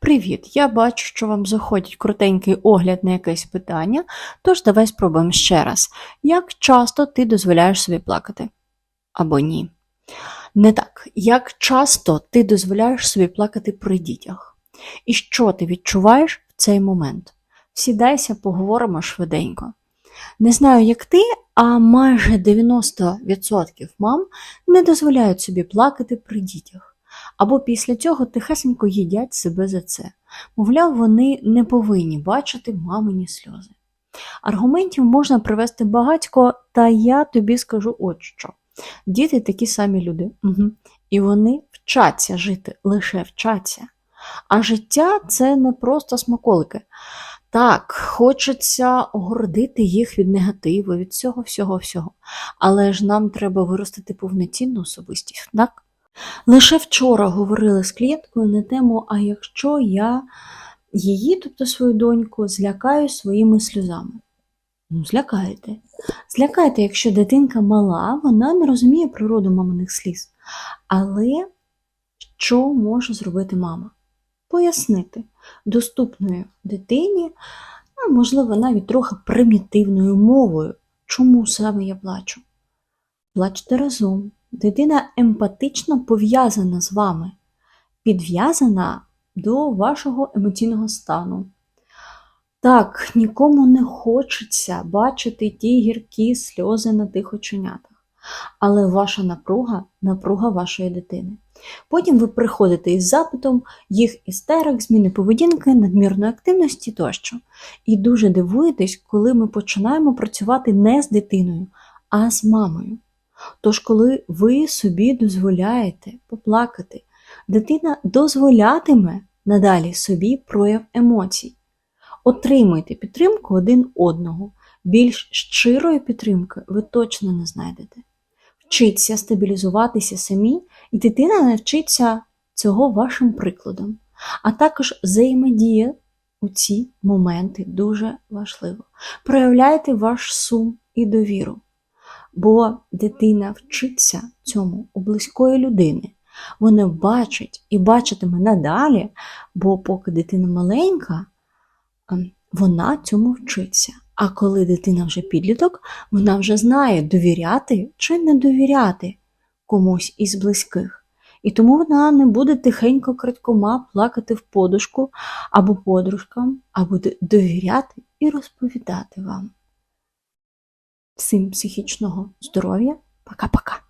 Привіт! Я бачу, що вам заходить крутенький огляд на якесь питання, тож давай спробуємо ще раз. Як часто ти дозволяєш собі плакати? Або ні? Не так. Як часто ти дозволяєш собі плакати при дітях? І що ти відчуваєш в цей момент? Сідайся, поговоримо швиденько. Не знаю, як ти, а майже 90% мам не дозволяють собі плакати при дітях. Або після цього тихесенько їдять себе за це. Мовляв, вони не повинні бачити мамині сльози. Аргументів можна привести багатько, та я тобі скажу от що. Діти такі самі люди, угу. і вони вчаться жити, лише вчаться. А життя це не просто смаколики. Так, хочеться огородити їх від негативу, від всього, всього, всього. Але ж нам треба виростити повноцінну особистість, так? Лише вчора говорили з клієнткою на тему, а якщо я її, тобто свою доньку, злякаю своїми сльозами. Ну, злякаєте. Злякайте, якщо дитинка мала, вона не розуміє природу маминих сліз. Але що може зробити мама? Пояснити доступною дитині, а можливо, навіть трохи примітивною мовою, чому саме я плачу. Плачте разом. Дитина емпатично пов'язана з вами, підв'язана до вашого емоційного стану. Так, нікому не хочеться бачити ті гіркі сльози на тих оченятах, але ваша напруга напруга вашої дитини. Потім ви приходите із запитом їх істерик, зміни поведінки, надмірної активності тощо. І дуже дивуєтесь, коли ми починаємо працювати не з дитиною, а з мамою. Тож, коли ви собі дозволяєте поплакати, дитина дозволятиме надалі собі прояв емоцій. Отримуйте підтримку один одного. Більш щирої підтримки ви точно не знайдете. Вчіться стабілізуватися самі, і дитина навчиться цього вашим прикладом. А також взаємодія у ці моменти дуже важливо. Проявляйте ваш сум і довіру. Бо дитина вчиться цьому у близької людини. Вона бачить і бачитиме надалі, бо поки дитина маленька, вона цьому вчиться. А коли дитина вже підліток, вона вже знає, довіряти чи не довіряти комусь із близьких. І тому вона не буде тихенько крадькома плакати в подушку або подружкам, а буде довіряти і розповідати вам. Всім психічного здоров'я. Пока-пока.